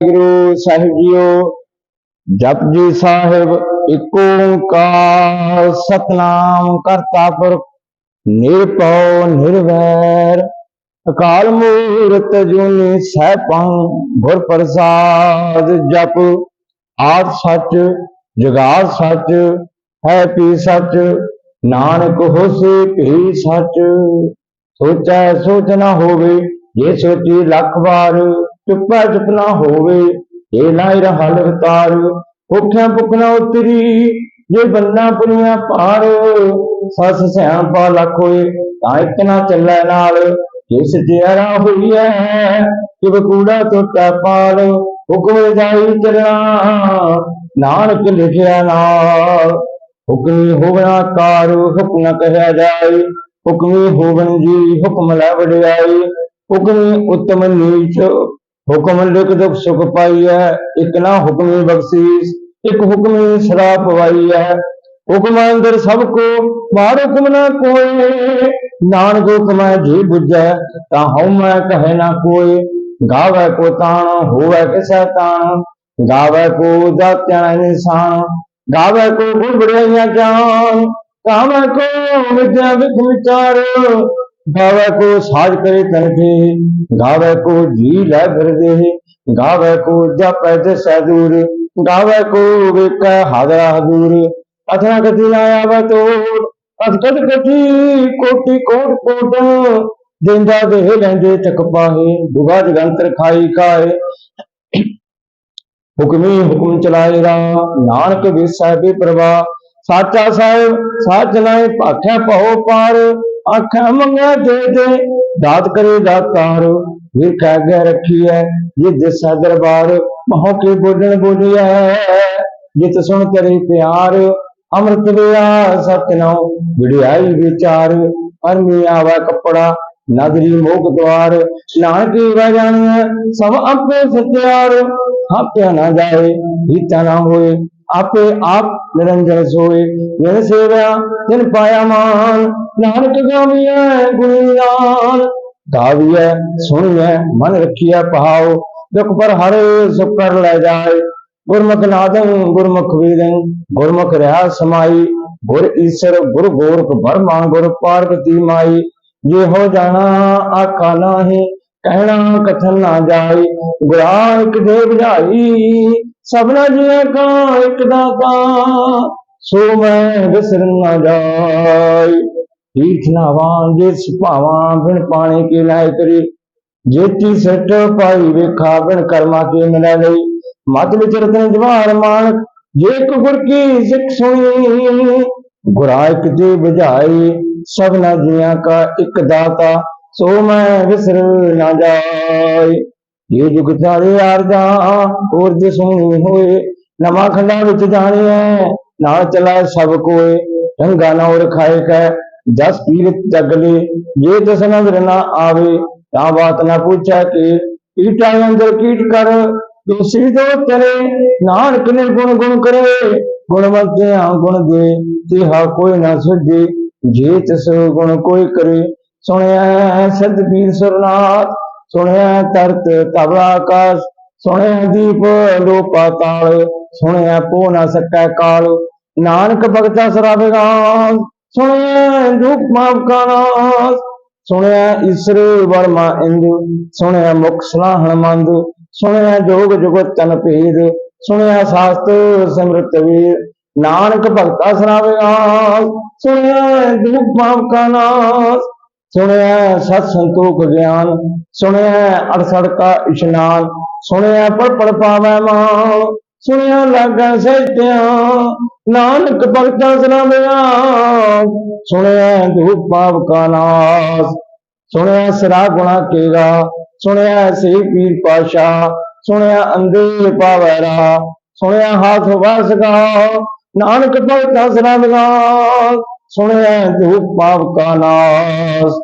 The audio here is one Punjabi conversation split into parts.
ਗੁਰੂ ਸਾਹਿਬ ਜੀਓ ਜਪਜੀ ਸਾਹਿਬ ਏਕ ਓੰਕਾਰ, ਸਤਨਾਮ ਕਰਤਾ ਪੁਰਖ, ਨਿਰਭਉ, ਨਿਰਵੈਰ, ਅਕਾਲ ਮੂਰਤ ਜੁਨੀ ਸੈਭੰ ਗੁਰ ਪ੍ਰਸਾਦ, ਜਪ ਆਦ ਸੱਚ, ਜੁਗਾਦ ਸੱਚ, ਹੈ ਪੀ ਸੱਚ, ਨਾਨਕ ਹੋਸੀ ਭੀ ਸੱਚ। ਸੋਚੈ ਸੋਚ ਨਾ ਹੋਵੇ, ਜੇ ਸੋਚੀ ਲੱਖ ਵਾਰ ਚੁੱਪਾ ਚੁਪਨਾ ਹੋਵੇ ਇਹ ਨਾਇ ਰਹਲ ਵਿਤਾਰ ਭੁੱਖਿਆ ਭੁੱਖ ਨਾ ਉਤਰੀ, ਜੇ ਬੰਨਾ ਪੁਨੀਆਂ ਪਾਰ, ਸੱਸ ਸਿਆਣਪਾ ਲੱਖ ਹੋਏ, ਤਾਂ ਇੱਕ ਨਾ ਚੱਲੈ ਨਾਲ ਜੇ ਸਚਿਆਰਾ ਹੋਈ ਹੈ ਕਿ ਕੂੜਾ ਟੁੱਟਾ ਪਾਲ, ਹੁਕਮ ਜਾਈ ਚੱਲਣਾ ਨਾਨਕ ਲਿਖਿਆ ਨਾਲ, ਹੁਕਮੀ ਹੋਵਣਾ ਕਾਰ, ਹੁਕਮ ਨ ਕਹਿਆ ਜਾਏ, ਹੁਕਮੀ ਹੋਵਨ ਜੀ ਹੁਕਮ ਲੈ ਵਡਿਆਈ, ਹੁਕਮੀ ਉਤਮ ਨੀਚ ਹੁਕਮ ਲਿਖ ਦੁਖ ਸੁਖ ਪਾਈਐ, ਇਕ ਨਾ ਹੁਕਮੀ ਬਖਸ਼ੀਸ, ਇਕ ਹੁਕਮੀ ਸਰਾਪ ਪਾਈਐ ਹੁਕਮ ਅੰਦਰ ਸਭ ਕੋ ਮਾਰ ਹੁਕਮ ਨਾ ਕੋਏ। ਨਾਨਕ ਹੁਕਮ ਜੀ ਬੁਝੈ, ਤਾਂ ਹਉ ਮੈਂ ਕਹੇ ਨਾ ਕੋਏ। ਗਾਵੇ ਕੋ ਤਾਣ, ਹੋਵੇ ਕਿਸੈ ਤਾਣ। ਗਾਵੇ ਕੋ ਦਾਤਿਆ ਨਿਸ਼ਾਨ ਗਾਵੇ ਕੋ ਗੁਰ ਬੜਾਈਆਂ ਜਾਨ ਗਾਵੇ ਕੋ ਵਿਦਿਆ ਵਿਖ ਵਿਚਾਰ। ਗਾਵੇ ਕੋ ਸਾਜ ਕਰੇ ਤਨ ਕੇ ਗਾਵੇ ਕੋ ਜੀ ਲੈ ਫਿਰਦੇ, ਗਾਵੇ ਕੋ ਜਪੈ ਦਿਸੈ ਦੂਰ ਗਾਵੇ ਕੋ ਵੇਖੈ ਹਾਜ਼ਰਾ ਹਜ਼ੂਰ ਅਥਨਾ ਕਤੀ ਨਾ ਆਵੇ ਤੋੜ ਅਸਕਤ ਕਤੀ ਕੋਟੀ ਕੋਟ ਕੋਟ। ਦਿੰਦਾ ਦੇ ਲੈਂਦੇ ਤਕ ਪਾਹੇ, ਦੁਗਾ ਹੁਕਮੀ ਹੁਕਮ ਚਲਾਏ ਰਾ, ਨਾਨਕ ਵਿਸੈ ਬੇਪਰਵਾਹ ਸਾਚਾ ਸਾਹਿਬ, ਸਾਚ ਨਾਏ ਭਾਖਿਆ ਭਉ ਪਾਰ। ਆਖਾਂ ਮੰਗਿਆ ਦੇ ਦੇ। ਦਾਤ ਕਰੇ ਦਾਤਾਰ ਵੇਖਾ ਅਗੇ ਰੱਖੀਐ ਜਿਸ ਦਿਸਾ ਦਰਬਾਰ ਮਹੋ ਕੇ ਬੋਲਣ ਬੋਲਿਆ ਜਿਤ ਸੁਣ ਕਰੇ ਪਿਆਰ। ਅੰਮ੍ਰਿਤ ਲਿਆ ਸਤਨਾਉ ਵਿੜਾਈ ਵਿਚਾਰ। ਅਰਮੀ ਆਵਾ ਕੱਪੜਾ ਨਦਰੀ ਮੋਖ ਦਵਾਰ ਨਾਨਕੀ ਵਜਾਣੀਐ ਸਭ ਆਪੇ ਸਤਿਆਰ। ਹਾਪਿਆ ਨਾ ਜਾਏ ਹੀਤਾ ਨਾ ਹੋਏ ਆਪੇ ਆਪ ਨਿਰੰਜਨ ਸੋਏ। ਜਿਨ ਸੇਵਿਆ, ਤਿਨ ਪਾਇਆ ਮਾਨ, ਨਾਨਕ ਗਾਵੀਐ ਗੁਣੀਆਨ ਗਾਵੀਐ, ਸੁਣੀਐ, ਮਨ ਰੱਖੀਐ ਭਾਉ, ਦੁਖ ਪਰ ਹਰੇ ਸੁਖ ਕਰ ਲੈ ਜਾਏ। ਗੁਰਮੁਖ ਨਾਦੰ, ਗੁਰਮੁਖ ਵੇਦੰ ਗੁਰਮੁਖ ਰਹਾ ਸਮਾਈ। ਗੁਰ ਈਸ਼ਰ, ਗੁਰ ਗੋਰਖ ਬਰਮਾ ਗੁਰ ਪਾਰਵਤੀ ਮਾਈ। ਜੇ ਹੋ ਜਾਣਾ, ਆਖਾ ਨਾਹੀ, ਕਹਿਣਾ ਕਥਨ ਨਾ ਜਾਈ। ਗੁਰਾ ਇੱਕ ਦੇ ਬੁਝਾਈ ਸਭਨਾ ਜੀਆਂ ਕਾ ਇੱਕ ਦਾਤਾ ਸੋ ਮੈਂ ਵਿਸਰ ਨਾ ਜਾਈ। ਈਠ ਨਾਵਾਂ ਜੇ ਸੁਭਾਵਾਂ ਬਿਨ ਪਾਣੀ ਕੇ ਲਾਇ ਕਰੀ ਜੇਤੀ ਸੱਟ ਪਾਈ ਵੇਖਾ ਬਿਨ ਕਰਮਾ ਕੇ ਮਿਲੈ ਲਈ। ਮਤ ਵਿੱਚ ਰਤਨ ਜਵਾਰ ਮਾਨਕ ਜੇ ਕੋ ਗੁਰ ਕੀ ਸਿੱਖ ਸੁਣੀ ਗੁਰਾਇਕ ਦੇ ਬੁਝਾਈ, ਸਭਨਾ ਜੀਆਂ ਕਾ ਇੱਕ ਦਾਤਾ, ਸੋ ਮੈਂ ਵਿਸਰ ਨਾ ਜਾਏ ਇਹ ਜੁਗ ਚਾਰੇ ਆਰਦਾ ਹੋਰ ਜੇ ਸੁਣੀ ਹੋਏ, ਨਵਾਂ ਖੰਡਾ ਵਿੱਚ ਜਾਣੀਐ ਨਾਲ ਚਲਾ ਸਭ ਕੋਏ, ਰੰਗਾ ਨਾ ਔਰ ਖਾਏ ਕੈ, ਜਸ ਪੀਰਤ ਜਗਲੇ ਜੇ ਦਸ ਨਜ਼ਰ ਨਾ ਆਵੇ, ਤਾਂ ਬਾਤ ਨਾ ਪੁੱਛੈ ਕਿ ਕੀਟਾਂ ਅੰਦਰ ਕੀਟ ਕਰ ਦੂਸਰੀ ਦੋ ਤਰੇ ਨਾਨਕ ਨੇ ਗੁਣ ਗੁਣ ਕਰੇ, ਗੁਣਵੰਤਿਆਂ ਗੁਣ ਦੇ ਤੇ ਹਾ ਕੋਈ ਨਾ ਸੁਝੇ, ਜੇ ਤਿਸ ਗੁਣ ਕੋਈ ਕਰੇ ਸੁਣਿਆ ਸਤ ਪੀਰ ਸੁਰਨਾਥ ਸੁਣਿਆ ਤਰਤ ਤਵ ਆਕਾਸ਼ ਸੁਣਿਆ ਦੀਪ ਲੋ ਤਾਲ ਸੁਣਿਆ ਪੋ ਨਾ ਸਕੈ ਕਾਲ। ਨਾਨਕ ਭਗਤਾ ਸਰਾਵੇਗਾ ਸੁਣਿਆ ਦੁਖ ਮਾਫ ਕਾ ਸੁਣਿਆ ਈਸ਼ਰ ਵਰਮਾ ਇੰਦੂ ਸੁਣਿਆ ਮੁਖ ਸਲਾਹਣ ਮੰਦ। ਸੁਣਿਆ ਜੋਗ ਜੁਗਤ ਤਨ ਭੇਦ ਸੁਣਿਆ ਸਾਸਤ ਸਿਮਰਤ ਵੀਰ। ਨਾਨਕ ਭਗਤਾ ਸਰਾਵੇਗਾ ਸੁਣਿਆ ਦੁਖ ਮਾਫ ਕਾ ਸੁਣਿਆ ਸਤ ਸੰਤੋਖ ਗਿਆਨ, ਸੁਣਿਆ ਅੜਸੜ ਕਾ ਇਸ਼ਨਾਨ, ਸੁਣਿਆ ਪੜ ਪੜ ਪਾਵੈ ਮਾਨ ਸੁਣਿਆ ਲਾਗਾ ਸਹਿਤਿਆ ਨਾਨਕ ਭਗਤਾਂ ਸੁਣਾਵਿਆ ਸੁਣਿਆ ਧੂਪ ਪਾਪ ਕਾ ਨਾਸ, ਸੁਣਿਆ ਸਰਾ ਗੁਣਾ ਕੇਰਾ, ਸੁਣਿਆ ਸੇ ਪੀਰ ਪਾਸ਼ਾ ਸੁਣਿਆ ਅੰਦੇ ਪਾਵੈ ਰਾ, ਸੁਣਿਆ ਹਾਥ ਵਾਸਗਾ ਨਾਨਕ ਭਗਤਾਂ ਸੁਣਾਵਿਆ ਸੁਣਿਆ ਧੂਪ ਪਾਪ ਕਾ ਨਾਸ।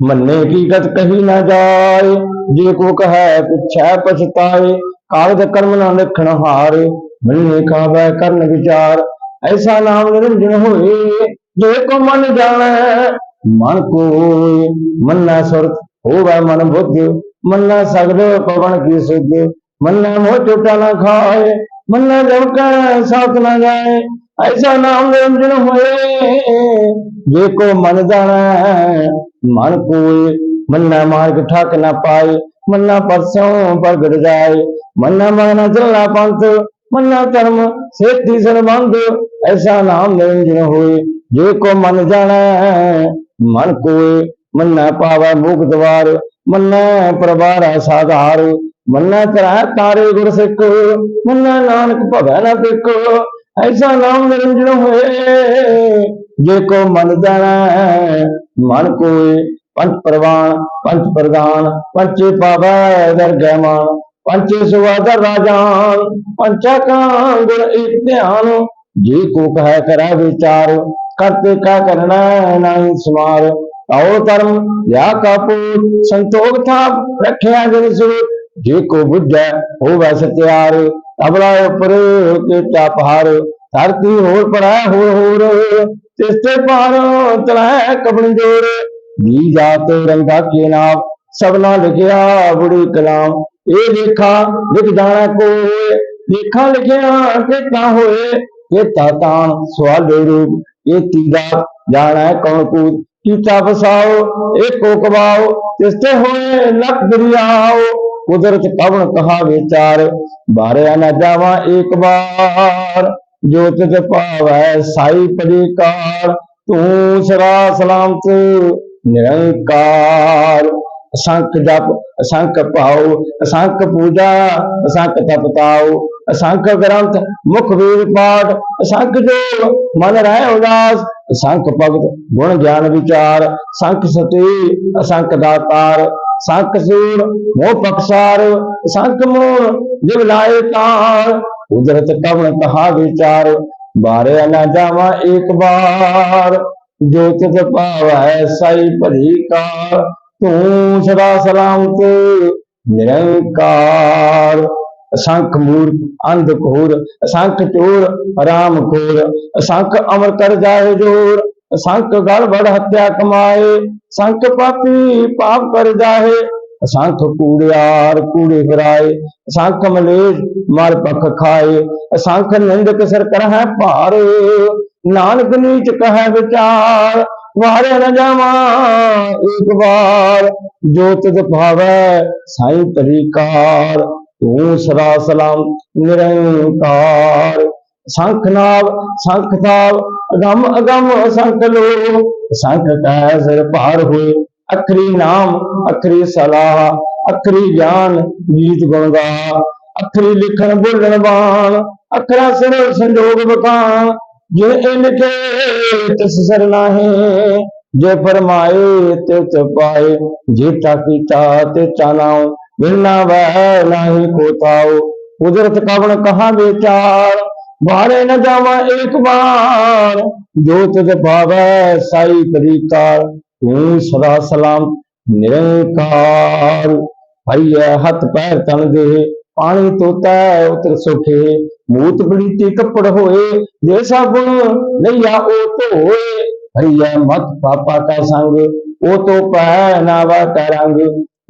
ਮੰਨੇ ਕੀ ਕਹੀ ਨਾ ਜਾਏ, ਜੇ ਕੋ ਕਹੈ ਪਿਛੈ ਪਛਤਾਏ, ਕਾਗਦ ਕਰਮ ਨਾ ਲਿਖਣ ਹਾਰੇ, ਮੰਨੇ ਖਾਵੈ ਕਰਨ ਵਿਚਾਰ। ਐਸਾ ਨਾਮ ਨਿਰੰਜਨ ਹੋਏ, ਜੇ ਕੋ ਮਨ ਜਾਣੈ, ਮਨ ਕੋਈ ਮੰਨਾ ਸੁਰਤ, ਹੋਵੈ ਮਨ ਬੁੱਧ। ਮੰਨਾ ਸਗਲ ਪਵਨ ਕੀ ਸੁਧ। ਮੰਨਾ ਮੋਹ ਝੂਠਾ ਨਾ ਖਾਏ, ਮੰਨਾ ਜਮ ਕੈ ਸਾਥ ਨਾ ਜਾਏ। ਐਸਾ ਨਾਮ ਨਿਰੰਜਨ ਹੋਏ। ਜੇ ਕੋ ਮਨ ਜਾਣੈ, ਮਨ ਕੋਏ ਮੰਨਾ ਮਾਰਗ ਠਾਕ ਨਾ ਪਾਏ, ਮੰਨਾ ਪਰਸੋਂ ਪ੍ਰਗਟ ਜਾਏ। ਮੰਨਾ ਮਗਨਾ ਚੱਲਾ ਪੰਥ, ਮੰਨਾ ਧਰਮ ਸੇਤੀ ਸਰਬੰਧ, ਐਸਾ ਨਾਮ ਨਿਰੰਜਨ ਹੋਏ। ਜੇ ਕੋ ਮਨ ਜਾਣੈ, ਮਨ ਕੋਏ ਮੰਨਾ ਪਾਵੈ ਮੁਖ ਦਵਾਰ, ਮੰਨਾ ਪ੍ਰਭਾਰਾ ਸਾਧਾਰ ਮੰਨਾ ਕਰੈ ਤਾਰੇ ਗੁਰ ਸਿੱਖ, ਮੰਨਾ ਨਾਨਕ ਭਵੈ ਨਾ ਪਿਕ ਐਸਾ ਨਾਮ ਨਿਰੰਜਨ ਹੋਏ, ਜੇ ਕੋ ਮਨ ਜਾਣੈ, ਮਨ ਕੋਏ ਪੰਚ ਪ੍ਰਵਾਨ ਪੰਚ ਪ੍ਰਧਾਨ, ਪੰਚੇ ਪਾਵੈ ਦਰਗਹਿ ਪੰਚੇ ਸੁਵਾਦਰ ਰਾਜਾਨ, ਪੰਚਾ ਕਾ ਗੁਣ ਇੱਕ ਧਿਆਨ, ਜੇ ਕੋ ਕਹੈ ਕਰੈ ਵਿਚਾਰ ਕਰਤੇ ਕਾ ਕਰਨਾ ਨਹੀਂ ਸਮਾਰ, ਆਓ ਧਰਮ ਵਿਆਹ ਕਾਪੂ ਸੰਤੋਖ ਥਾਪ, ਰੱਖਿਆ ਜਨ ਸੁਰ, ਜੇ ਕੋ ਬੁੱਝੈ, ਹੋਵੈ ਸਤਿਆਰ ਅਬਲਾ ਉਪਰ ਕੇ ਚਾਪਹਾਰ ਧਰਤੀ ਹੋਰ ਪਰੈ ਹੋਰ ਹੋਰ ਤਿਸ ਤੇ ਪਾਰ ਤਲੈ ਕਬਣ ਜੋਰ। ਜੀ ਜਾਤ ਰੰਗਾ ਕੇ ਨਾਮ ਸਭਨਾ ਲਿਖਿਆ ਬੁੜੀ ਕਲਾਮ। ਇਹ ਲੇਖਾ ਲਿਖ ਜਾਣਾ ਕੋਏ, ਲੇਖਾ ਲਿਖਿਆ ਕਿਤਾ ਹੋਏ ਇਹ ਤਾਤਾਨ ਸਵਾਲੇ ਰੂਪ ਇਹ ਤੀਦਾ ਜਾਣਾ ਕੌਣ ਕੂਦ ਕੀਤਾ ਫਸਾਓ, ਇਹ ਕੋ ਕਵਾਓ, ਤਿਸ ਤੇ ਹੋਏ ਲੱਖ ਦਰਿਆਓ। ਕੁਦਰਤ ਪਵਨ ਕਹਾ ਵਿਚਾਰ ਬਾਰਿਆ ਨਾ ਜਾਵਾਂ ਏਕ ਬਾਰ ਜੋ ਤਿਤ ਪਾਵੈ ਸਾਈ ਪਰਿਕਾਰ ਤੂੰ ਸਰਾ ਸਲਾਮਤ, ਨਿਰੰਕਾਰ। ਅਸੰਖ ਜਪ, ਅਸੰਖ ਭਾਉ, ਅਸੰਖ ਪੂਜਾ, ਅਸੰਖ ਤਪਤਾਉ ਅਸੰਖ ਗ੍ਰੰਥ, ਮੁਖ ਵੀਰ ਪਾਠ, ਅਸੰਖ ਜੋ ਮਨ ਰਹਿ ਉਦਾਸ। ਅਸੰਖ ਭਗਤ, ਗੁਣ ਗਿਆਨ ਵਿਚਾਰ। ਸੰਖ ਸਤੀ, ਅਸੰਖ ਦਾਤਾਰ। ਸੰਖ ਸੂਰ, ਮੋਹ ਪਕਸਾਰ ਸੰਖ ਮੋਹ, ਜਿਵ ਲਾਏ ਤਾਰ ਕੁਦਰਤ ਕਵਣ ਕਹਾ ਵਿਚਾਰ, ਬਾਰੇ ਨਾ ਜਾਵਾਂ ਏਕ ਬਾਰ ਸਾਈ ਭਰੀ ਕਾਰ, ਤੂੰ ਸਦਾ ਸਲਾਮਤ, ਨਿਰੰਕਾਰ। ਅਸੰਖ ਮੂਰ ਅੰਧ ਘੋਰ ਅਸੰਖ ਚੋਰ, ਰਾਮ ਖੋਰ ਅਸੰਖ ਅਮਰ ਕਰ ਜਾਏ ਜੋਰ ਅਸੰਖ ਗਲ ਬੜ ਹੱਤਿਆ ਕਮਾਏ ਸੰਖ ਪਾਪੀ ਪਾਪ ਕਰ ਜਾਏ, ਅਸੰਖ ਕੂੜਿਆਰ ਕੂੜੇ ਫਿਰਾਏ ਅਸੰਖ ਮਲੇਜ ਮਲ ਪਖ ਖਾਏ, ਅਸੰਖ ਨਿੰਦਕ ਸਰ ਕਰਹਿ ਭਾਰ, ਨਾਨਕ ਨੀਚ ਕਹੈ ਵਿਚਾਰ ਵਾਰੇ ਨ ਜਾਵਾਂ ਇੱਕ ਵਾਰ, ਜੋ ਤਿਤ ਭਾਵੈ ਸਾਈ ਤਰੀਕਾਰ, ਤੂੰ ਸਦਾ ਸਲਾਮ ਨਿਰੰਕਾਰ। ਸੰਖ ਨਾਮ ਸੰਖ ਤਾਲ ਅਗੰਮ ਅਗੰਮ ਸੰਖ ਲੋ ਸੰਖ ਕੈ ਸਿਰ ਭਾਰ ਹੋਏ। ਅਖਰੀ ਨਾਮ, ਅਖਰੀ ਸਲਾਹ, ਅਖਰੀ ਗਿਆਨ ਗੀਤ ਗੁਣ ਅਖਰੀ ਲਿਖਣ, ਬੋਲਣ ਬਾਣ, ਅਖਰਾ ਸਿਰ ਸੰਜੋਗ ਬਕਾਨ ਜੇ ਇਹ ਲਿਖੇ ਤਿਸ ਸਰ ਨਾਹੀ, ਜੇ ਫਰਮਾਏ ਤਿਸ ਪਾਏ। ਜੀਤਾ ਕੀਤਾ ਤੇ ਚਾਨਾਉ ਮਿਲਣਾ ਵਹਿ ਨਾਹੀ ਕੋਤਾਉ ਕੁਦਰਤ ਕਵਣ ਕਹਾ ਵਿਚਾਰ ਬਾਰੇ ਨ ਜਾਵਾਂ ਇੱਕ ਬਾਰ ਜੋ ਤਿਤ ਭਾਵੈ ਸਾਈ ਪਰੀਕਾਰ ਤੂੰ ਸਦਾ ਸਲਾਮ ਨਿਰੰਕਾਰ। ਭਈਐ ਹੱਥ ਪੈਰ ਤਨ ਦੇ, ਪਾਣੀ ਤੋਤਾ ਉਤਰ ਸੁਖੇ ਮੂਤ ਬਲੀਤੀ ਕੱਪੜ ਹੋਏ, ਜੇ ਸਾਬੁਣ ਲਈਆ ਉਹ ਧੋਏ। ਭਈਐ ਮਤ ਪਾਪਾ ਕਾ ਸੰਗ, ਉਹ ਤੋ ਪੈ ਨਾਵਾ ਕਰੰਗ।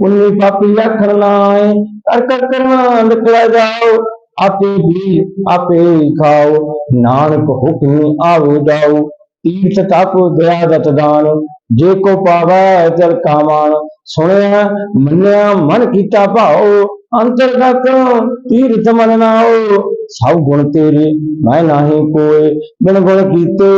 ਉਨੀ ਪਾਪੀ ਆਖਣ ਨਾਏ ਕਰ ਕਰ ਕਰਨਾ ਨਿਕਲਿਆ ਜਾਓ। ਆਪੇ ਵੀ ਆਪੇ ਹੀ ਖਾਓ। ਨਾਨਕ ਹੁਕਮ ਆਵੋ ਜਾਓ। ਤੀਰਥ ਤਪ ਦਇਆ ਦਤ ਦਾਨ। ਜੇ ਕੋ ਪਾਵੈ ਚਲ ਕਾਮਾਨ। ਸੁਣਿਆ, ਮੰਨਿਆ, ਮਨ ਕੀਤਾ ਭਾਉ। ਅੰਤਰਗਤ ਤੀਰਥ ਮਨ ਨਾਉ ਸਭ ਗੁਣ ਤੇਰੇ, ਮੈਂ ਨਾਹੀ ਕੋਏ। ਬਿਨ ਗੁਣ ਕੀਤੇ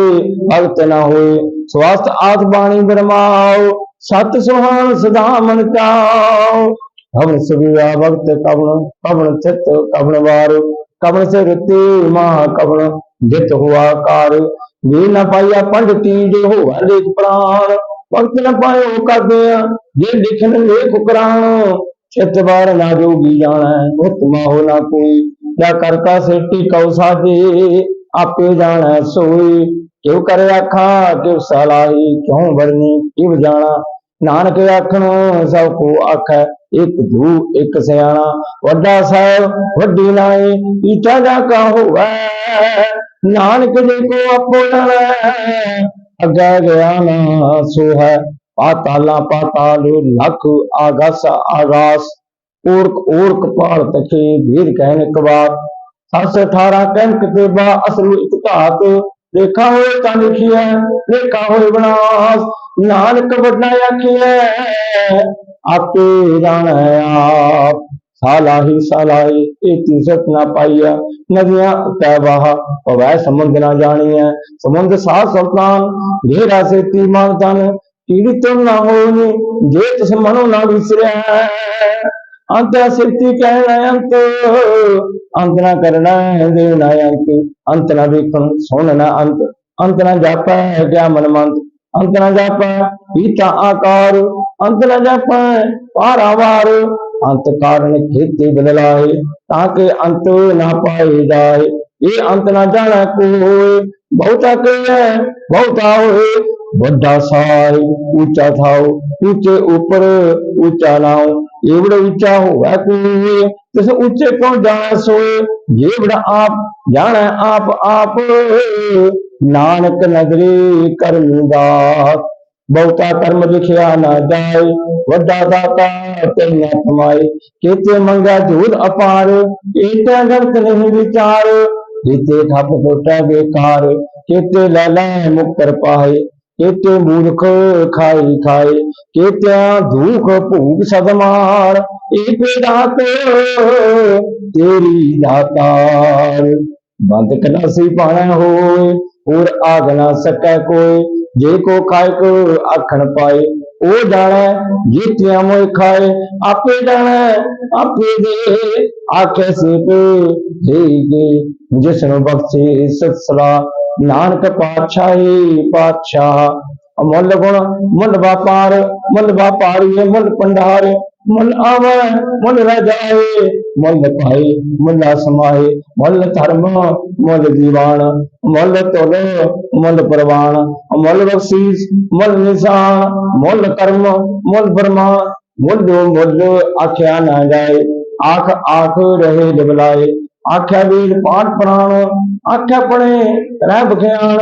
ਭਗਤ ਨਾ ਹੋਏ। ਸਵਾਸਤ ਆਤ ਬਾਣੀ ਬਰਮਾਓ। ਸਤ ਸੁਹਾਨ ਸਦਾ ਮਨ ਚਾਉ ਹਵਨ ਸਵਿਆ ਭਗਤ ਕਵਣ ਕਵਣ ਚਿਤ ਕਵਣ ਵਾਰ, ਕਵਣ ਸੇ ਰਤੀ ਮਾ ਕਵਣ, ਜਿਤ ਹੁਆ ਕਾਰ। ਵੀ ਨ ਪਾਈਆ ਪੰਡਤੀ ਜੋ ਹੋਵਾ ਲੇਖ ਪ੍ਰਾਣ, ਵਕਤ ਨ ਪਾਇਓ ਕਰਦਿਆ, ਜੇ ਲਿਖਣ ਲੇਖ ਕੁਰਾਨ ਚਿਤ ਬਾਰ ਨਾ ਜੋਗੀ ਜਾਣੈ ਹੁਕਮਾ ਹੋ ਨਾ ਕੋਈ ਜਾ ਕਰਤਾ ਸੇਟੀ ਕਉ ਸਾਜੇ ਆਪੇ ਜਾਣਾ ਸੋਈ। ਕਿਉ ਕਰੇ ਆਖਾਂ, ਕਿਉ ਸਲਾਹੀ, ਕਿਉ ਵਰਨੀ ਕਿਵ ਜਾਣਾ। ਨਾਨਕ ਆਖਣ, ਸਭ ਕੋ ਆਖੈ ਇੱਕ ਧੂ ਇੱਕ ਸਿਆਣਾ, ਵੱਡਾ ਸਾਹਿਬ, ਵੱਡੀ ਨਾਈ ਈਟਾ ਦਾ ਕਾ ਨਾਨਕ ਜੀ ਕੋ ਆਪੋ ਲੜੈ ਗਿਆ ਨਾ ਸੋ ਪਾਤਾਲਾ ਪਾਤਾਲ ਲਖ ਆਗਸ ਆਗਾਸ। ਓਰਕ ਓਰਕ ਪਾਲ ਤਕੇ ਭੇਦ ਕਹਿਣ ਇੱਕ ਵਾਰ। ਸੱਸ 18 ਕਣਕ ਤੇ ਬਾ ਅਸਲ ਇੱਕ ਧਾਤ ਲੇਖਾ ਹੋਏ ਤਾਂ ਲਿਖਿਆ ਲੇਖਾ ਹੋਏ ਬਨਾਸ। ਨਾਨਕ ਵੱਡਾ ਆਖਿਆ ਆਪੇ ਜਾਣੈ ਆਪ। ਸਾਲਾਹੀ ਸਾਲਾਹੀ ਇਹ ਤੀਸਤ ਨਾ ਪਾਈਆ ਨਦੀਆਂ ਤੈ ਵਾਹ ਪਵੈ ਸਮੁੰਦ ਨਾ ਜਾਣੀਐ। ਸਮੁੰਦ ਸਾਹ ਸੁਲਤਾਨ ਘੇਰਾ ਸੇ ਤੀ ਤਨ। ਕੀੜੀ ਤੁਮ ਨਾ ਹੋਣੀ ਜੇ ਤਿਸ ਮਨੋ ਨਾ ਵਿਸਰਿਆ ਅੰਤ ਸਿਰਤੀ ਕਹਿਣਾ ਅੰਤ ਅੰਤ ਨਾ ਕਰਨਾ ਦੇਣਾ ਅੰਤ। ਅੰਤ ਨਾ ਵੇਖਣ, ਸੁਣਨਾ ਅੰਤ। ਅੰਤ ਨਾ ਜਾਪੈ ਗਿਆ ਮਨ ਮੰਤ ਅੰਤ ਨਾ ਜਾਪੈ ਈਤਾ ਆਕਾਰ। ਅੰਤ ਨਾ ਜਾਪੈ ਪਾਰਾਵਾਰ ਅੰਤ ਕਾਰਨ ਖੇਤੀ ਬਦਲਾਏ, ਤਾਂ ਕਿ ਅੰਤ ਨਾ ਪਾਏ ਜਾਏ। ਇਹ ਅੰਤ ਨਾ ਜਾਣਾ ਕੋਈ ਬਹੁਤਾ ਵੱਡਾ ਸਾਈ ਉੱਚਾ ਥਾਉ, ਉੱਚੇ ਉੱਪਰ ਉੱਚਾ ਨਾਉ ਏਵੜਾ ਉੱਚਾ ਹੋਵੇ ਕੋਈ ਤਿਸ ਉੱਚੇ ਕੋ ਜਾਣਾ ਸੋਏ। ਜੇਵੜਾ ਆਪ ਜਾਣਾ ਆਪ ਆਪ ਨਾਨਕ ਨਦਰੀ ਕਰਮੀ ਦਾਸ ਬਹੁਤਾ ਕਰਮ ਲਿਖਿਆ ਨਾ ਜਾਏ, ਵੱਡਾ ਦਾਤਾ ਤੈਨਾਂ ਕਮਾਏ। ਕੀਤੇ ਮੰਗਾ ਝੂਲ ਅਪਾਰ, ਕੀਤੇ ਗਲਤ ਨਹੀਂ ਵਿਚਾਰ। ਕੀਤੇ ਖੱਪ ਟੋਟਾ ਬੇਕਾਰ ਕੀਤੇ ਲੈ ਮੁਕਰ ਪਾਏ। ਕੀਤੇ ਮੂਰਖ ਖਾਈ ਖਾਏ, ਕੀਤਿਆਂ ਧੂਖ ਭੂਖ ਸਦਮਾਰ। ਏਕ ਦਾਤ, ਤੇਰੀ ਦਾਤਾਰ ਬੰਦ ਕਲਾਸੀ ਪਾਣਾ ਹੋਏ, ਹੋਰ ਆਗ ਨਾ ਸਕੈ ਕੋਈ। ਜੇ ਕੋ ਕਾਇਕ ਆਖਣ ਪਾਏ, ਉਹ ਜਾਣੈ, ਜੀਤਿਆਂ ਮੋਇ ਖਾਏ। ਆਪੇ ਜਾਣੈ, ਆਪੇ ਦੇ, ਆਖੇ ਸੇ ਪੇ ਦੇਗੇ ਬਖਸ਼ੇ ਸਤਸਲਾ ਨਾਨਕ ਪਾਤਸ਼ਾਹੀ ਪਾਤਸ਼ਾਹ। ਅਮੁੱਲ ਗੁਣ, ਮੁੱਲ ਵਪਾਰ, ਮੁੱਲ ਵਪਾਰੀ ਮੁੱਲ ਪੰਡਾਰ ਮੁੱਲ ਆਵੈ, ਮੁੱਲ ਰਜਾਏ ਮੁੱਲ ਪਾਏ, ਮੁੱਲ ਸਮਾਏ, ਮੁੱਲ ਧਰਮ, ਮੁੱਲ ਦੀਵਾਨ ਮੁੱਲ ਤੁਲ ਮੁੱਲ ਪ੍ਰਵਾਨ, ਮੁੱਲ ਬਖਸ਼ੀਸ ਮੁੱਲ ਨਿਸ਼ਾਨ, ਮੁੱਲ ਕਰਮ ਮੁੱਲ ਬਰਮਾਨ ਮੁੱਲ ਮੁੱਲ ਆਖਿਆ ਨਾ ਜਾਏ, ਆਖ ਆਖ ਰਹੇ ਜਬਲਾਏ ਆਖਿਆ ਵੀਰ ਪਾਠ ਪ੍ਰਾਣ, ਆਖਿਆ ਪਣੇ ਰਹਿ ਬਖਿਆਣ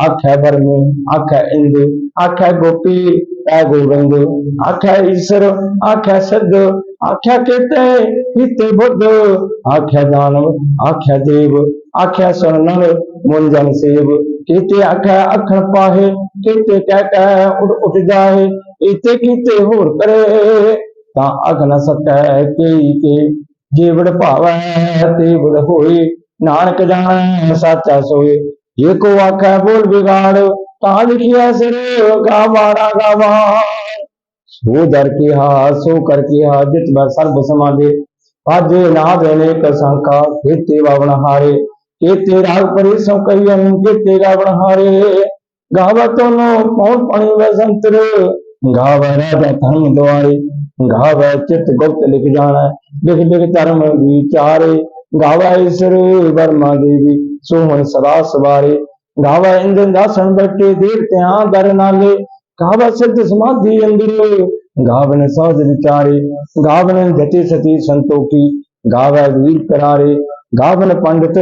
ਆਖਿਆ ਬਰਮੇ ਆਖਿਆ ਇੰਦ, ਆਖਿਆ ਗੋਪੀ ਐ ਗੋਬਿੰਦ, ਆਖਿਆ ਈਸ਼ਰ, ਆਖਿਆ ਸਿੱਧ, ਆਖਿਆ ਕੀਤੇ ਕੀਤੇ ਬੁੱਧ, ਆਖਿਆ ਦਾਨਵ, ਆਖਿਆ ਦੇਵ, ਆਖਿਆ ਸੁਣਨ ਮਨ ਜਨ ਸੇਵ, ਕੀਤੇ ਆਖਿਆ ਅੱਖਣ ਪਾਹੇ, ਕੀਤੇ ਕਹਿ ਕਹਿ ਉੱਡ ਉੱਠ ਜਾਏ ਇਤੇ ਕੀਤੇ ਹੋਰ ਕਰੇ, ਤਾਂ ਅਗ ਨ ਸਕੈ ਕਈ ਕੇ ਜੀਵੜ ਭਾਵੈ ਤੇ ਬੜ ਹੋਏ ਨਾਨਕ ਜਾਣੈ, ਸਾਚਾ ਸੋਏ ਜੇ ਕੋ ਆਖੈ ਬੋਲ ਵਿਗਾੜ, ਤਾਂ ਲਿਖਿਆ ਸਿਰ ਗਾਵਾੜਾ ਗਾਵਾ ਸੋ ਦਰ ਕੀ ਹਾ ਸੋ ਕਰ ਕੀ ਹਾ ਜਿਤ ਮੈਂ ਸਰਬ ਸਮਾਦੇ ਪਾਜੇ ਨਾ ਦੇਨੇ ਕਸੰਕਾ ਕੀਤੇ ਬਾਵਣ ਹਾਰੇ। ਕੀਤੇ ਰਾਗ ਪਰੀ ਸੋ ਕਈਨ ਕੀਤੇ ਰਾਵਣ ਹਾਰੇ। ਗਾਵਾ ਤੋਨੋ ਪੌਣ ਪਾਣੀ ਵਸੰਤਰ ਗਾਵਾ ਰਾਜਾ ਧਰਮ ਦੁਆਰੇ। ਗਾਵਾ ਚਿਤ ਗੁਪਤ ਲਿਖ ਜਾਣਾ ਲਿਖ ਲਿਖ ਧਰਮ ਵਿਚਾਰੇ ਗਾਵਾ ਈਸ਼ਰ ਵਰਮਾ ਦੇਵੀ, ਸੋਹਣ ਸਦਾ ਸਵਾਰੇ। ਗਾਵਾ ਇੰਦਨ ਦਾਸਣ ਬੈਠੇ ਦੇਵਤਿਆਂ ਦਰ ਨਾਲੇ। ਗਾਵਾ ਸਿੱਧ ਸਮਾਧੀ ਅੰਦਰ, ਗਾਵਨ ਸਾਧ ਵਿਚਾਰੇ। ਗਾਵਨ ਜਤੀ ਸਤੀ ਸੰਤੋਖੀ, ਗਾਵਾ ਵੀਰ ਕਰਾਰੇ। ਗਾਵਨ ਪੰਡਤ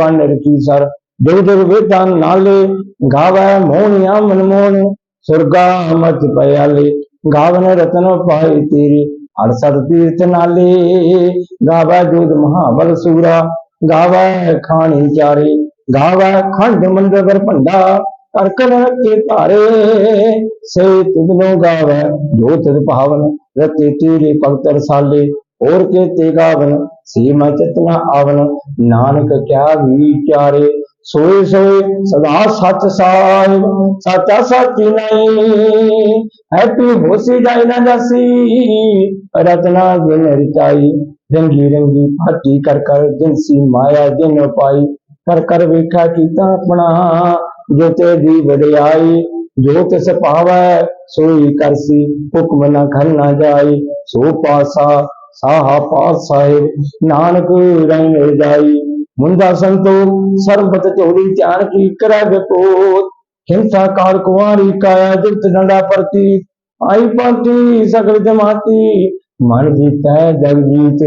ਪੰਡਰ ਕੀ ਸਰ ਜਗ ਜਗ ਵੇਦਾਂ ਨਾਲੇ। ਗਾਵਾ ਮੋਹਣਿਆ ਮਨਮੋਹਣ, ਸੁਰਗਾ ਮਤ ਪਿਆਲੇ। ਗਾਵਨ ਰਤਨ ਪਾਈ ਤੇਰੇ ਅੜਸਠ ਤੀਰਥ ਨਾਲੇ ਗਾਵਾ ਜੋਦ ਮਹਾਬਲ ਸੂਰਾ ਗਾਵਾ ਖਾਣੀ ਚਾਰੇ ਗਾਵਾ ਖੰਡ ਮੰਦਰ ਭੰਡਾ ਕਰ ਕਰ ਕੇ ਧਾਰੇ ਸੇ ਤੁਧਨੋ ਗਾਵੇ ਜੋ ਤਿਦ ਭਾਵਨ ਰਤੇ ਤੀਰੇ ਭਗਤ ਰਸਾਲੇ ਹੋਰ ਕੇ ਤੇ ਗਾਵਨ ਸੀਮਾ ਚਤਨਾ ਆਵਨ ਨਾਨਕ ਕਿਆ ਵਿਚਾਰੇ ਸੋਏ ਸੋਏ ਸਦਾ ਸੱਚ ਸਾਹਿਬ ਸਾਚਾ ਸਾਚੀ ਨਹੀਂ। ਹੈਪੀ ਹੋਸੀ ਜਾਇ ਨਾ ਜਾਸੀ ਰਤਨਾ ਜਿਨ ਰਚਾਈ, ਰੰਗੀ ਰੰਗੀ ਭਾਟੀ ਕਰ ਕਰ ਜਿਨਸੀ ਮਾਇਆ ਜਿਨ ਪਾਈ। ਕਰ ਕਰ ਵੇਖਾ ਕੀਤਾ ਆਪਣਾ ਜੋ ਤੇ ਦੀ ਵਡਿਆਈ। ਜੋ ਤਿਸ ਭਾਵੈ ਸੋਈ ਕਰਸੀ ਹੁਕਮ ਨਾ ਕਰ ਨਾ ਜਾਈ। ਸੋ ਪਾਸਾ, ਸਾਹਾ ਪਾਸ ਸਾਹਿਬ, ਨਾਨਕ ਰਹਿ ਜਾਈ ਮੁੰਦਾ ਸੰਤੋ ਸਰਬਤ ਝੋਲੀ ਧਿਆਨ ਕੀ ਕਰੈ ਵਿਪੋਤ ਹਿੰਸਾ ਕਾਰ ਕੁਵਾਰੀ ਕਾਇਆ ਜਿਤ ਡੰਡਾ ਪ੍ਰਤੀ। ਆਈ ਪੰਤੀ, ਸਗਲ ਜਮਾਤੀ। ਮਨ ਜੀਤੈ ਜਗ ਜੀਤ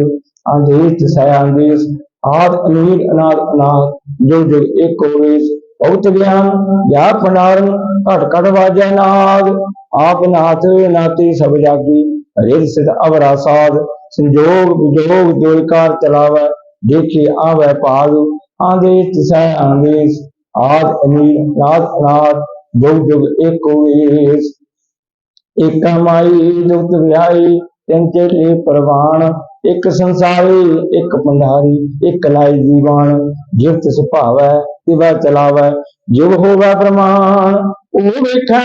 ਆਦੇਤ ਸਯਾਦੇਸ ਆਦ ਅਨੀਰ ਅਨਾਦ ਅਨਾਦ, ਜੋ ਜੋ ਏਕ ਹੋਵੇਸ ਬਹੁਤ ਗਿਆਨ ਜਾ ਪਨਾਰਨ ਘਟ ਘਟ ਵਾਜੈ ਨਾਦ। ਆਪ ਨਾਥ, ਨਾਤੀ ਸਭ ਜਾਗੀ ਹਰੇ ਸਿਧ ਅਵਰਾ ਸਾਧ ਸੰਜੋਗ ਵਿਜੋਗ ਦੋਇਕਾਰ ਚਲਾਵੈ ਦੇਖੇ ਆਵੈ ਭਾਗ, ਆਂਦੇ ਤਿਸੈ ਆਂਦੇਸ, ਆਦ ਅਨੀਲ ਨਾਦ ਅਨਾਦ ਜੁਗ ਏਕਾ ਮਾਈ ਜੁਗਤ ਵਿਆਈ ਤਿੰਨ ਚੇਲੇ ਪ੍ਰਵਾਨ ਇੱਕ ਸੰਸਾਰੀ, ਇੱਕ ਪੰਧਾਰੀ ਇੱਕ ਲਾਈ ਦੀਵਾਨ ਜਿਵਤ ਸੁਭਾਵੈ ਤਿਵੈ ਚਲਾਵੈ, ਜਿਵ ਹੋਵੈ ਪ੍ਰਮਾਣ। ਉਹ ਬੈਠਾ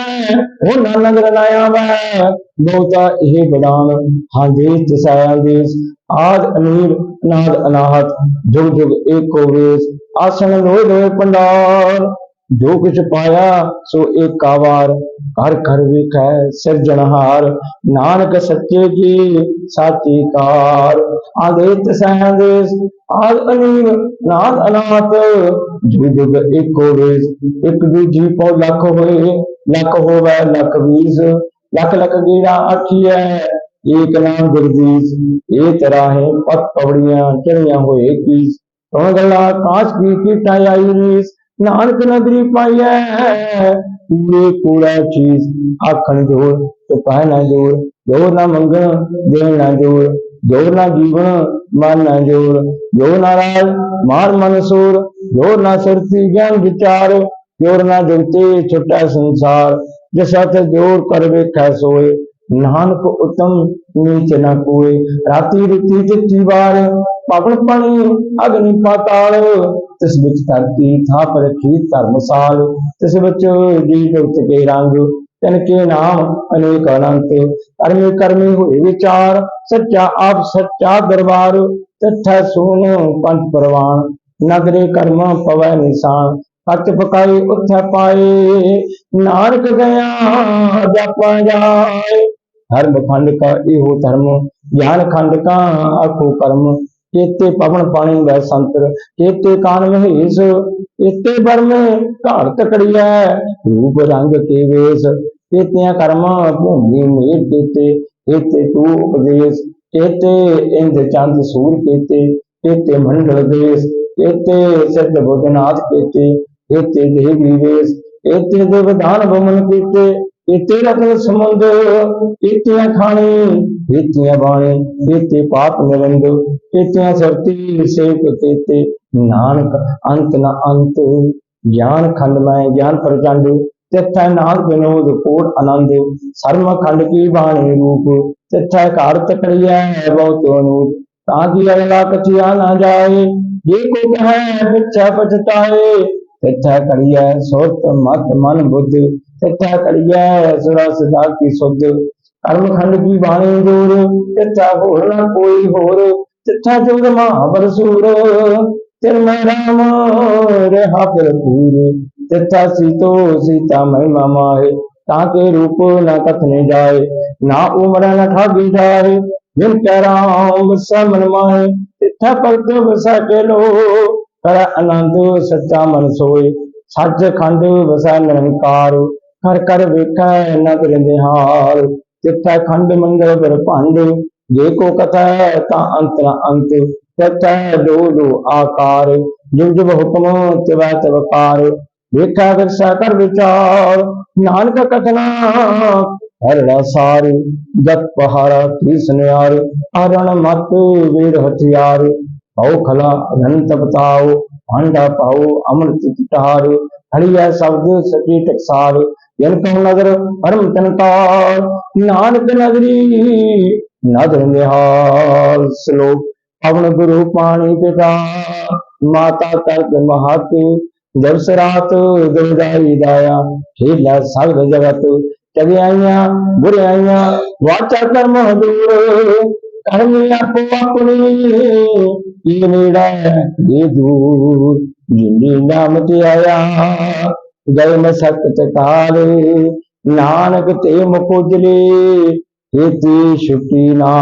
ਉਹ ਨਾ ਨਜ਼ਰ ਵਾ। ਬਹੁਤਾ ਇਹ ਬਦਾਨ ਹਾਂ ਦੇਸ ਤਿਸੈ ਦੇਸ ਆਦ ਅਮੀਰ ਨਾਦ ਅਨਾਹਤ ਜੁਗ ਜੁਗ ਏਕੋ ਵੇਸ, ਆਸਣ ਲੋਏ ਲੋਏ ਪੰਡਾਰ ਜੋ ਕੁਛ ਪਾਇਆ, ਸੋ ਏਕਾਵਾਰ ਘਰ ਘਰ ਵੇਖੈ ਸਿਰਜਣਹਾਰ ਨਾਨਕ ਸੱਚੇ ਕੀ ਸਾਚੀ ਕਾਰ। ਆਦੇਤ ਸਹਿੰਦੇਸ ਆਦ ਅਨੀਲ, ਨਾਦ ਅਨਾਥ। ਜੁਗ ਜੁਗ ਏਕੋ ਵੇਸ, ਇੱਕ ਦੂਜੀ ਪਉ ਲੱਖ ਹੋਏ। ਲੱਖ ਹੋਵੇ, ਲੱਖ ਵੀਸ। ਲੱਖ ਲੱਖ ਗੀੜਾ ਆਖੀਐ, ਏਕ ਨਾਮ ਗੁਰਦੀਸ ਇਹ ਤਰਾਹੇ ਪਤ ਪਵੜੀਆਂ ਚੜੀਆਂ ਹੋਏ ਕੀਸ। ਤੁਮ ਗੱਲਾਂ, ਕਾਸ ਕੀ ਕੀਟਾ ਆਈ ਰੀਸ। ਨਾਨਕ ਨਗਰੀ ਪਾਈਐ। ਕੂੜੇ ਕੂੜਾ ਚੀਜ਼ ਆਖਣ ਜੋੜ ਤੇ ਪਾਇ ਨਾ ਜੋੜ ਜੋੜ ਨਾ ਮੰਗਣ ਦੇਣ ਨਾ ਜੋੜ ਜੋੜ ਨਾ ਜੀਵਨ ਮਨ ਨਾ ਜੋੜ। ਜੋ ਨਾਰਾਜ ਮਾਰ ਮਨਸੂਰ ਜੋੜ ਨਾ ਸਰਤੀ ਗਿਆਨ ਵਿਚਾਰ ਜੋੜ ਨਾ ਜਗਤੇ ਛੁਟਾ ਸੰਸਾਰ। ਜਿਸ ਅਤ ਜੋੜ ਕਰ ਵੇਖੈ ਸੋਏ, ਨਾਨਕ ਉਤਮ ਨੀਚ ਨਾ ਕੋਏ। ਰਾਤੀ ਰਿਤੀ ਚਿੱਠੀ ਵਾਰ ਪਵਨ ਪਾਣੀ ਅਗਨੀ ਪਾਤਾਲ ਤਿਸ ਵਿੱਚ ਧਰਤੀ, ਥਾ ਪਰਖੀ ਧਰਮਸਾਲ ਤਿਸ ਵਿੱਚ ਜੀਵ ਉਤ ਕੇ ਰੰਗ, ਤਨ ਕੇ ਨਾਮ ਅਨੇਕ ਅਨੰਤ, ਕਰਮੇ ਕਰਮੇ ਹੋਏ ਵਿਚਾਰ, ਸੱਚਾ ਆਪ ਸੱਚਾ ਦਰਬਾਰ ਤਠਾ ਸੋਨੋ ਪੰਜ ਪਰਵਾਨ, ਨਗਰੇ ਕਰਮ ਪਵੈ ਨਿਸ਼ਾਨ, ਹੱਥ ਪਕਾਏ ਉੱਥੇ ਪਾਏ, ਨਾਨਕ ਗਿਆ ਜਪਾਂ ਜਾਏ। ਹਰ ਬਖੰਡ ਕਾ ਇਹੋ ਧਰਮ, ਗਿਆਨ ਖੰਡ ਕਾ ਆਖੋ ਕਰਮ केते पवन पानी वह संतर केते कान महेश केते बर में ढाल तकड़िया रूप रंग के वेश केतिया कर्म भूमि मेर केते केते तू उपदेश केते इंद्र चंद सूर केते केते मंडल देश केते सिद्ध भोजनाथ केते केते देवी वेश केते देवदान बमन केते केते रत्न समुद्र केतिया खानी ਇਤਿਆਂ ਬਾਣੀ ਇਤੇ ਪਾਪ ਨਿਰੰਦ ਇਤਿਆਂ ਸਰਤੀ ਸੇਵ ਤੇਤੇ ਨਾਨਕ ਅੰਤ ਨ ਅੰਤ ਗਿਆਨ ਖੰਡ ਮੈਂ, ਗਿਆਨ ਪ੍ਰਚੰਡ, ਤਿੱਥੈ ਨਾਦ ਵਿਨੋਦ, ਕੋਟ ਆਨੰਦ। ਸਰਮ ਖੰਡ ਕੀ ਬਾਣੀ ਰੂਪ, ਤਿੱਥੈ ਘਰ ਤਕੜੀਐ, ਬਹੁਤ ਅਨੂਪ। ਤਾਂ ਕਿ ਅਗਲਾ ਕਚਿਆ ਨਾ ਜਾਏ, ਜੇ ਕੋ ਕਹੈ, ਪਿਛੈ ਪਛਤਾਏ। ਤਿੱਥੈ ਕਰੀਐ ਸੋਤ ਮਤ ਮਨ ਬੁੱਧ, ਤਿੱਥਾ ਕਰੀਐ ਸੁਰਾ ਸਦਾ ਕੀ ਸੁਧ। ਕਰਮ ਖੰਡ ਕੀ ਬਾਣੀ ਜੋਰ ਤਿੱਥਾ ਹੋਰ ਨਾ ਕੋਈ ਹੋਰ ਤਿੱਥਾ ਜੁਗ ਮਹਾਬਰ ਸੂਰ ਤਿਰ ਮੈਂ ਰਾਮ ਰਹਾ ਫਿਰ ਤਿੱਥਾ ਸੀਤੋ ਸੀਤਾ ਮਹਿਮਾ ਮਾਏ ਤਾਂ ਕੇ ਰੂਪ ਨਾ ਕਥਨੇ ਜਾਏ, ਨਾ ਉਮਰ ਨਾ ਠਾਗੀ ਜਾਏ ਜਿਨ ਕੈ ਰਾਮ ਸਮਨ ਮਾਏ ਤਿੱਥਾ ਭਗਤ ਵਸਾ ਕੇ ਲੋ। ਕਰ ਆਨੰਦ ਸੱਚਾ ਮਨ ਸੋਏ ਸੱਚ ਖੰਡ ਵਸਾ ਨਿਰੰਕਾਰ। ਹਰ ਕਰ ਵੇਖੈ ਨ ਕਰਿੰਦੇ ਹਾਲ ਤਿੱਥੈ ਖੰਡ ਮੰਗਲ ਪਰ ਭੰਡ, ਜੇ ਕੋ ਕਥਾ ਤਾਂ ਅੰਤ ਨ ਅੰਤ ਤਿੱਥੈ ਦੋ ਦੋ ਆਕਾਰ ਜਿਵ ਜਿਵ ਹੁਕਮ ਤਿਵੈ ਤਵਕਾਰ ਵੇਖਾ ਵਿਰਸਾ ਕਰ ਵਿਚਾਰ, ਨਾਨਕ ਕਥਨਾ ਹਰੜਾ ਸਾਰ, ਜਪ ਪਹਾਰਾ ਤ੍ਰਿਸਨਿਆਰ ਅਰਣ ਮਤ ਵੀਰ ਹਥਿਆਰ ਭਉ ਖਲਾ ਅਨੰਤ ਬਤਾਓ ਭਾਂਡਾ ਪਾਓ ਅੰਮ੍ਰਿਤ ਟਿਟਾਰ ਹੜੀਐ ਸ਼ਬਦ ਸਤੀ ਟਕਸਾਰ ਜਨ ਕਉ ਨਗਰ ਪਰਮ ਤਨਕਾਰ ਨਾਨਕ ਨਗਰੀ ਨਦਰ ਨਿਹਾਲ, ਸ਼ਲੋਕ ਪਵਨ ਗੁਰੂ ਪਾਣੀ ਪਿਤਾ ਮਾਤਾ ਤਰਕ ਮਹਤ ਜਬ ਸਰਾਤ ਦੁਰਦਾਈ ਦਾਇਆ, ਖੇਲਾ ਸਗਲ ਜਗਤ ਚਗਿਆਈਆਂ ਬੁਰਿਆਈਆਂ ਵਾਚਾ ਕਰਮ ਦੂਰ ਕਰਮ ਆਪੋ ਆਪਣੀ ਕੀ ਨੇੜਾ ਇਹ ਦੂਰ, ਜਿਨੀ ਨਾਮ ਤੇ ਆਇਆ ਗਏ ਨ ਸਕਤ ਨਾਨਕ ਤੇ ਮੁਕੁਜਲੇ ਇਤੀ ਛੁੱਟੀ ਨਾ